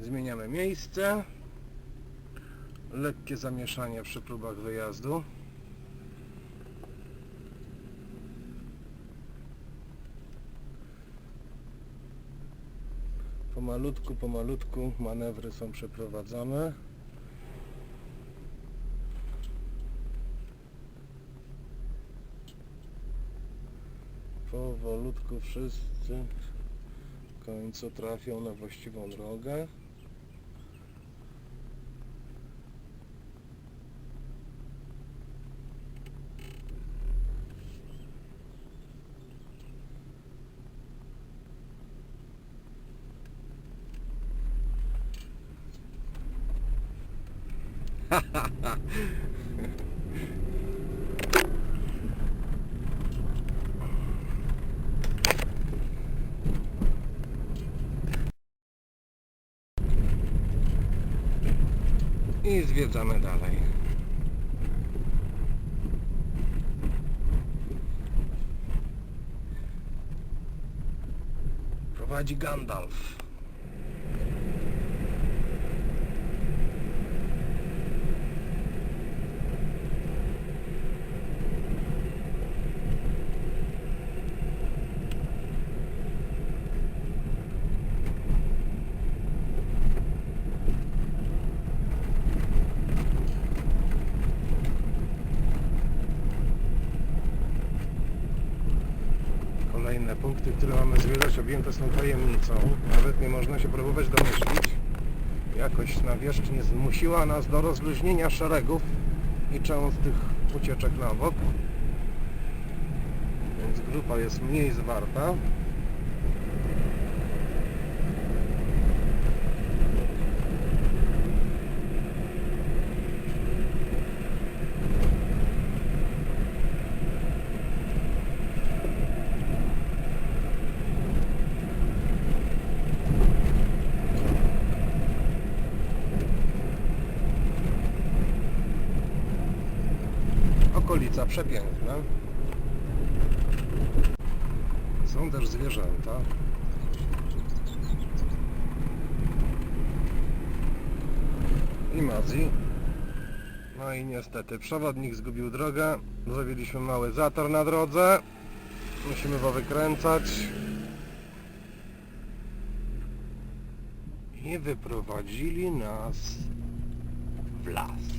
Zmieniamy miejsce. Lekkie zamieszanie przy próbach wyjazdu. Pomalutku, pomalutku manewry są przeprowadzane. Powolutku wszyscy w końcu trafią na właściwą drogę. I zwiedzamy dalej. Prowadzi Gandalf. Punkty, które mamy zwiedzać, objęte są tajemnicą. Nawet nie można się próbować domyślić. Jakoś nawierzchnia zmusiła nas do rozluźnienia szeregów i częstych ucieczek na bok. Więc grupa jest mniej zwarta. Okolica przepiękna. Są też zwierzęta. I Mazji. No i niestety przewodnik zgubił drogę. Zrobiliśmy mały zator na drodze. Musimy go wykręcać. I wyprowadzili nas w las.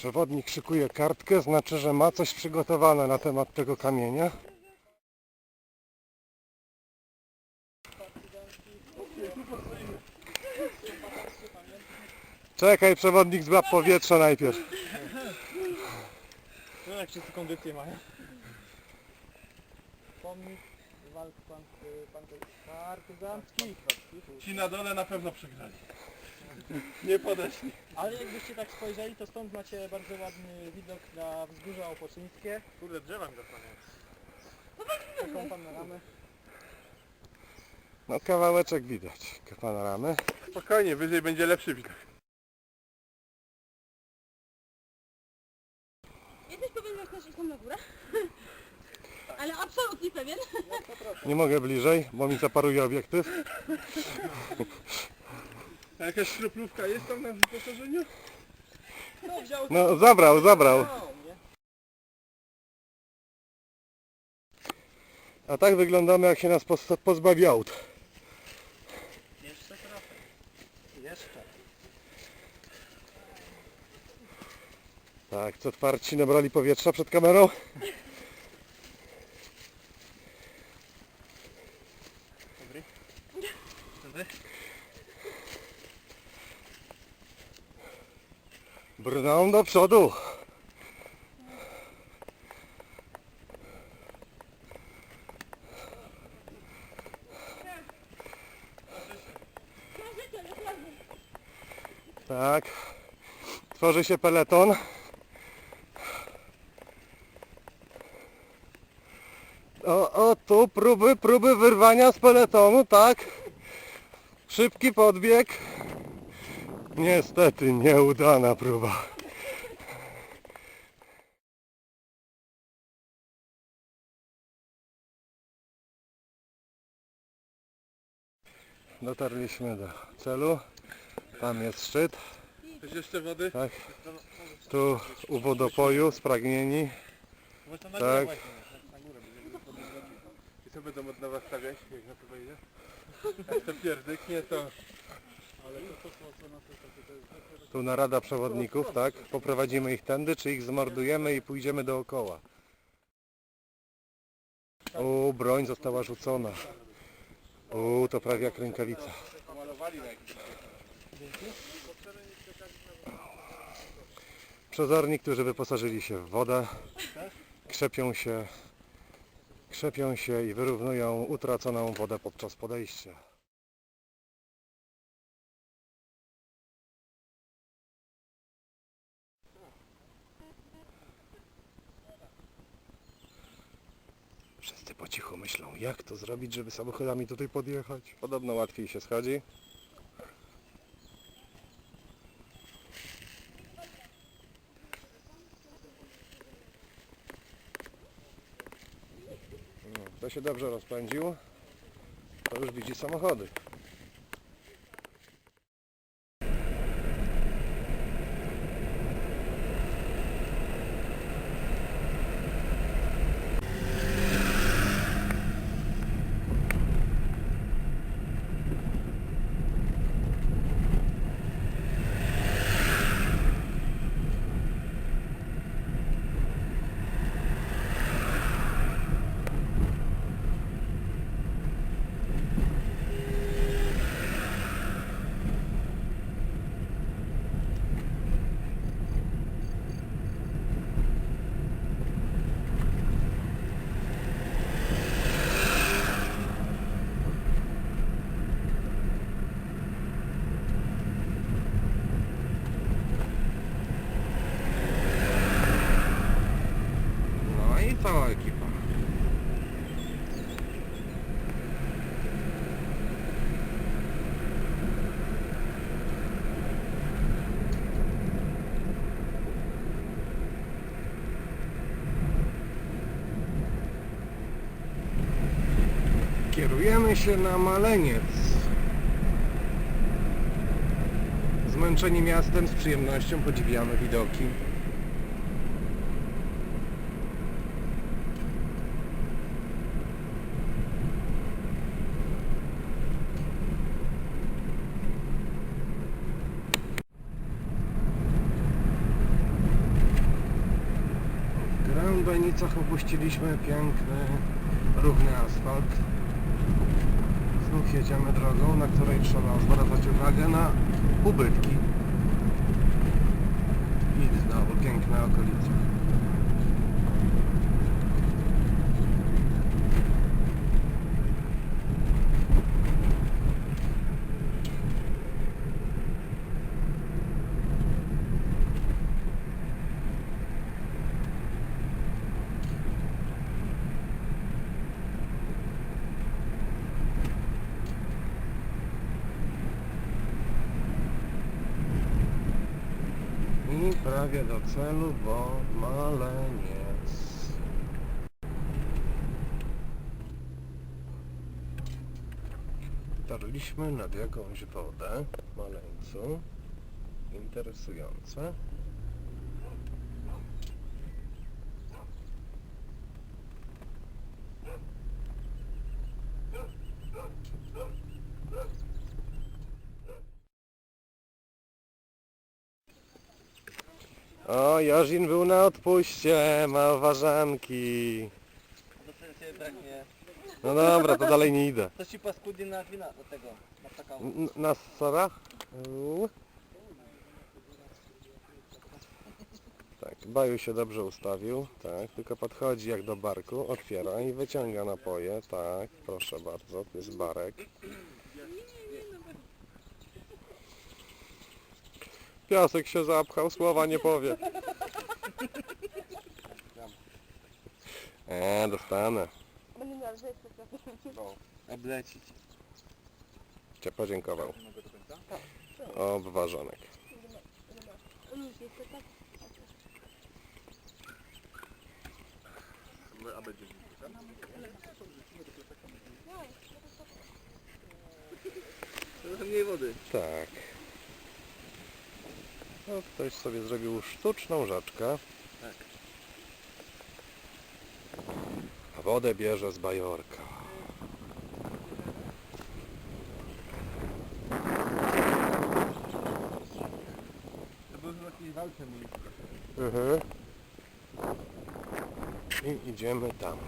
Przewodnik szykuje kartkę, znaczy, że ma coś przygotowane na temat tego kamienia. Czekaj, przewodnik złap powietrza najpierw. No jak wszyscy kondycję mają. Pomnik walk pan, y, pan partyzancki. Ci na dole na pewno przegrali. Nie podeszli. Ale jakbyście tak spojrzeli, to stąd macie bardzo ładny widok na wzgórze Opoczyńskie. Kurde, drzewa mi zasłaniają. Taką panoramę. No kawałeczek widać panoramy. Spokojnie, wyżej będzie lepszy widok. Jesteś pewien, że chcesz iść tam na górę? Ale absolutnie pewien. Nie mogę bliżej, bo mi zaparuje obiektyw. A jakaś szruplówka jest tam na wyposażeniu? No wziął No zabrał, zabrał. No, nie? A tak wyglądamy jak się nas pos- pozbawi aut. Jeszcze trochę. Jeszcze. Tak, co twarci nabrali powietrza przed kamerą. Brną do przodu. Tak. Tworzy się peleton. O, o, tu próby, próby wyrwania z peletonu, tak. Szybki podbieg. Niestety nieudana próba. Dotarliśmy do celu. Tam jest szczyt. Coś jeszcze wody? Tak. Tu u wodopoju spragnieni. Można na Tak. właśnie, na górę. I co będą od nowa stawiać, jak na to wejdzie? Jak to pierdyknie, to... Tu narada przewodników, tak? Poprowadzimy ich tędy, czy ich zmordujemy i pójdziemy dookoła. O, broń została rzucona. O, to prawie jak rękawica. Przezorni, którzy wyposażyli się w wodę, krzepią się, krzepią się i wyrównują utraconą wodę podczas podejścia. Wszyscy po cichu myślą, jak to zrobić, żeby samochodami tutaj podjechać. Podobno łatwiej się schodzi. No, kto się dobrze rozpędził, to już widzi samochody. No i cała ekipa. Kierujemy się na Maleniec. Zmęczeni miastem, z przyjemnością podziwiamy widoki. W Grębenicach opuściliśmy piękny, równy asfalt. Znów jedziemy drogą, na której trzeba zwracać uwagę na ubytki i znowu piękne okolice. Prawie do celu, bo maleniec. Dotarliśmy nad jakąś wodę Maleńcu. Interesujące. O, Jorzin był na odpuście, ma ważanki. To jest jednak nie... No dobra, to dalej nie idę. To ci paskudnie na wina do tego, na taką. N- Na Sara? Mm. Tak, Baju się dobrze ustawił, tak, tylko podchodzi jak do barku, otwiera i wyciąga napoje, tak, proszę bardzo, to jest barek. Piasek się zapchał, słowa nie powie. Eee, dostanę. Będę miała rzeczy. Oblecić. Cię podziękował. O, obważonek. A będzie Trochę mniej wody. Tak. No, ktoś sobie zrobił sztuczną rzeczkę. Tak. A wodę bierze z bajorka. To był walce. Mhm. I idziemy tam.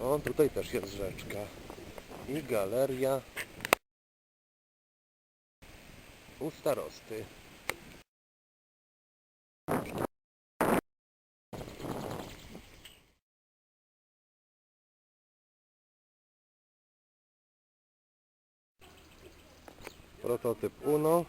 O, tutaj też jest rzeczka. I galeria u starosty. Prototyp UNO.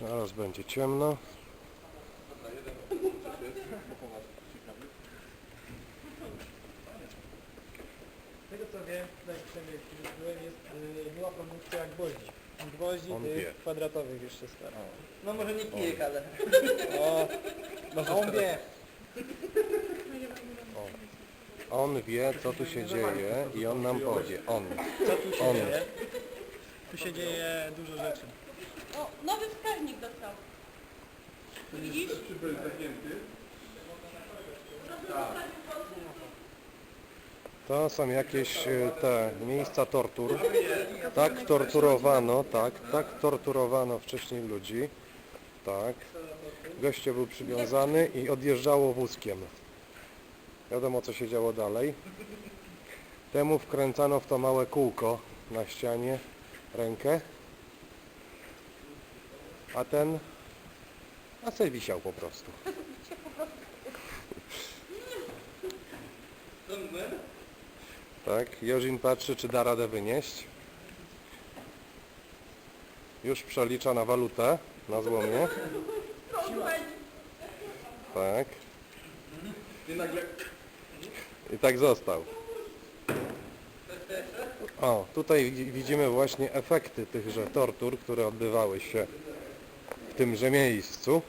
Zaraz będzie ciemno. Wiem, tutaj przynajmniej kiedy byłem, jest, y, była produkcja gwoździ. Gwoździ On tych wie. kwadratowych jeszcze staro. No może nie kijek, ale... O, on wie. On wie, co tu się dzieje i on nam powie. On. Co tu się On. dzieje? Tu się dzieje dużo rzeczy. O, nowy wskaźnik dostał. Widzisz? Czy zamknięty? To są jakieś e, te miejsca tortur. Tak torturowano, tak, tak torturowano wcześniej ludzi. Tak. Goście był przywiązany i odjeżdżało wózkiem. Wiadomo co się działo dalej. Temu wkręcano w to małe kółko na ścianie rękę. A ten a se wisiał po prostu. Tak, Jorzin patrzy, czy da radę wynieść. Już przelicza na walutę, na złomie. Tak. I tak został. O, tutaj wi- widzimy właśnie efekty tychże tortur, które odbywały się w tymże miejscu.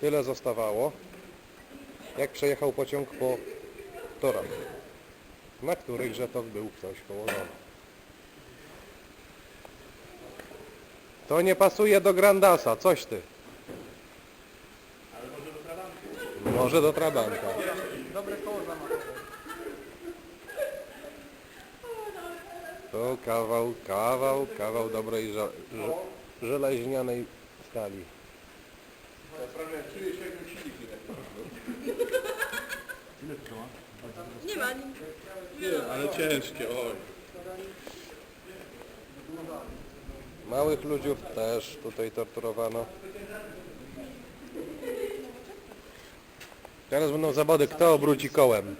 Tyle zostawało, jak przejechał pociąg po torach, na których że to był ktoś położony. To nie pasuje do Grandasa, coś ty. Może do Trabanta. Dobre koło zamachowe. To kawał, kawał, kawał dobrej ża- ża- żeleźnianej stali. Prawie jak czuję się jakbym silnik nie Ile to ma? Nie ma. Nie, ale ciężkie, oj. Małych ludziów też tutaj torturowano. Teraz będą zawody, kto obróci kołem.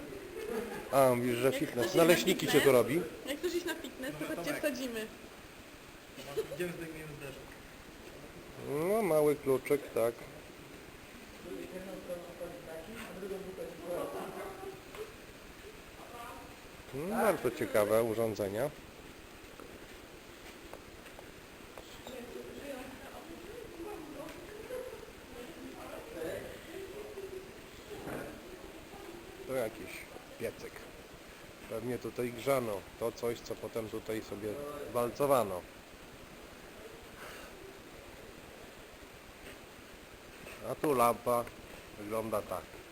A, mówisz, że fitness. Naleśniki się tu robi. Jak ktoś iść na fitness, to chodźcie wsadzimy. No, mały kluczyk, tak. No, bardzo ciekawe urządzenia. To jakiś piecyk. Pewnie tutaj grzano to coś, co potem tutaj sobie walcowano. A tu lampa wygląda tak.